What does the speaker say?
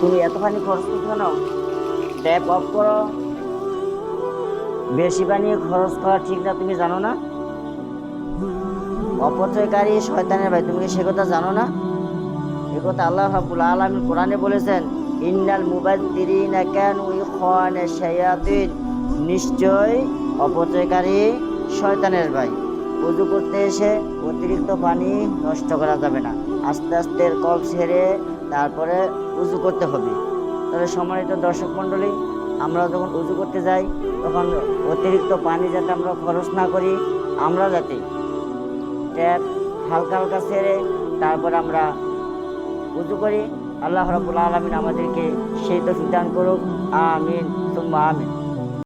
তুমি এত পানি খরচ করছ না ট্যাপ অফ করো। বেশি পানি খরচ করা ঠিক না, তুমি জানো না? অপচয়কারী শয়তানের ভাই, তুমি সে কথা জানো না? এ কথা আল্লাহ রাব্বুল আলামিন কোরআনে বলেছেন, ইন্নাল মুবাদ্দিরিনা কানু ইখওয়ানা শায়াতিন। নিশ্চয় অপচয়কারী শয়তানের ভাই, উজু করতে এসে অতিরিক্ত পানি নষ্ট করা যাবে না। আস্তে আস্তে কল ছেড়ে তারপরে উজু করতে হবে। তবে সম্মানিত দর্শক মণ্ডলী, আমরা যখন উজু করতে যাই, তখন অতিরিক্ত পানি যাতে আমরা খরচ না করি, আমরা যাতে ট্যাপ হালকা হালকা সেরে তারপর আমরা উজু করি। আল্লাহ রবুল্লা আলমিন আমাদেরকে সেই তো দান করুক। আমিন তুম্বা আমিন।